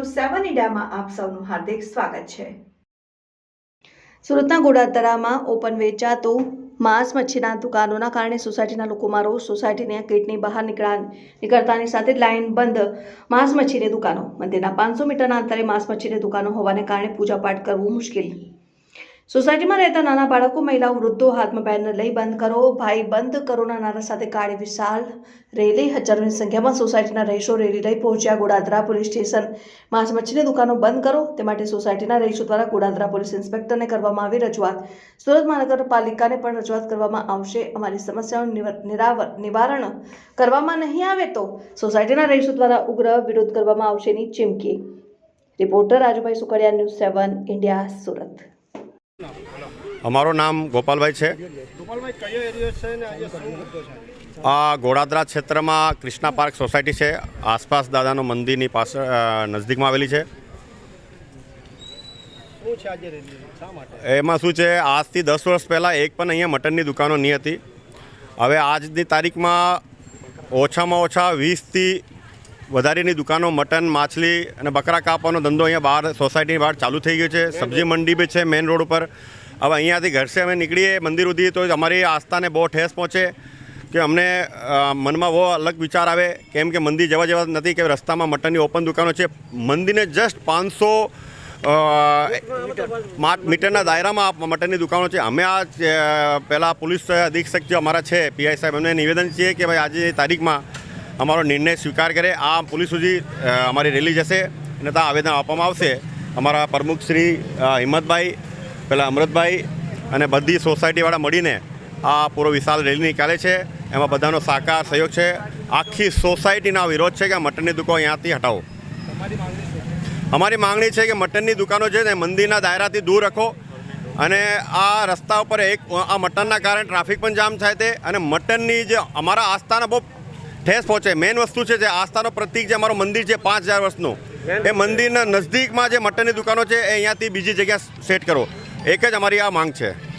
News સેવન ઇન્ડિયામાં આપ સૌનું હાર્દિક સ્વાગત છે. સુરતના ગોડાતરામાં ઓપન વેચાતું માંસ મચ્છીના દુકાનોના કારણે સોસાયટીના લોકોમાં રોજ સોસાયટીની ગેટની બહાર નીકળા, નીકળતાની સાથે લાઇન બંધ માંસ મચ્છીની દુકાનો. મંદિરના પાંચસો મીટરના અંતરે માંસ મચ્છીની દુકાનો હોવાને કારણે પૂજાપાઠ કરવું મુશ્કેલ. સોસાયટીમાં રહેતા નાના બાળકો, મહિલાઓ, વૃદ્ધો હાથમાં બેનર લઈ બંધ કરો. ભાઈ બંધ કરોના નારા સાથે કાળી વિશાલ રેલી. હજારોની સંખ્યામાં સોસાયટીના રહીશો રેલી લઈ પહોંચ્યા. ગોડાદરા પોલીસ સ્ટેશન માંસ મચ્છીની દુકાનો બંધ કરો. તે માટે સોસાયટીના રહીશો દ્વારા ગોડાદરા પોલીસ ઇન્સ્પેક્ટરને કરવામાં આવી રજૂઆત. સુરત મહાનગરપાલિકાને પણ રજૂઆત કરવામાં આવશે. અમારી સમસ્યાઓનું નિવારણ કરવામાં નહીં આવે તો સોસાયટીના રહીશો દ્વારા ઉગ્ર વિરોધ કરવામાં આવશેની ચીમકી. Reporter Rajubhai Sukadiya, news seven, India, Surat. અમારું નામ ગોપાલભાઈ છે. આ ગોડાદરા ક્ષેત્રમાં કૃષ્ણા પાર્ક સોસાયટી છે. આસપાસ દાદાનો મંદિરની પાસે નજદીકમાં આવેલી છે. એમાં શું છે? આજથી દસ વર્ષ પહેલાં એક પણ અહીંયા મટનની દુકાનો નહીં હતી. હવે આજની તારીખમાં ઓછામાં ઓછા વીસથી વધારેની દુકાનો મટન માછલી અને બકરા કાપવાનો ધંધો અહીંયા બહાર સોસાયટીની બહાર ચાલુ થઈ ગયો છે. સબ્જી મંડી બી છે મેઇન રોડ ઉપર. હવે અહીંયાથી ઘરસે અમે નીકળીએ મંદિર સુધી તો અમારી આસ્થાને બહુ ઠેસ પહોંચે કે અમને મનમાં બહુ અલગ વિચાર આવે કેમ કે મંદિર જવા જેવા નથી કે રસ્તામાં મટનની ઓપન દુકાનો છે. મંદિરને જસ્ટ પાંચસો મીટરના દાયરામાં આ મટનની દુકાનો છે. અમે આ પહેલાં પોલીસ અધિક્ષક જે અમારા છે, પીઆઈ સાહેબ, એમને નિવેદન છીએ કે ભાઈ આજની તારીખમાં અમારો નિર્ણય સ્વીકાર કરે. આ પોલીસ સુધી અમારી રેલી જશે અને ત્યાં આવેદન આપવામાં આવશે. અમારા પ્રમુખ શ્રી હિંમતભાઈ પેલા અમૃતભાઈ અને બધી સોસાયટીવાળા મળીને આ પૂરો વિશાળ રેલી નીકાળે છે. એમાં બધાનો સાકાર, સહયોગ છે. આખી સોસાયટીનો વિરોધ છે કે મટનની દુકાનો અહીંયાથી હટાવો. અમારી માંગણી છે કે મટનની દુકાનો છે ને મંદિરના દાયરાથી દૂર રાખો અને આ રસ્તા ઉપર એક આ મટનના કારણે ટ્રાફિક પણ જામ થાય તે અને મટનની જે અમારા આસ્થાના બહુ ઠેસ પહોંચે. મેઇન વસ્તુ છે જે આસ્થાનો પ્રતિક જે અમારું મંદિર છે પાંચ હજાર વર્ષનું, એ મંદિરના નજદીકમાં જે મટનની દુકાનો છે એ અહીંયાથી બીજી જગ્યા સેટ કરો. એક જ અમારી આ માંગ છે.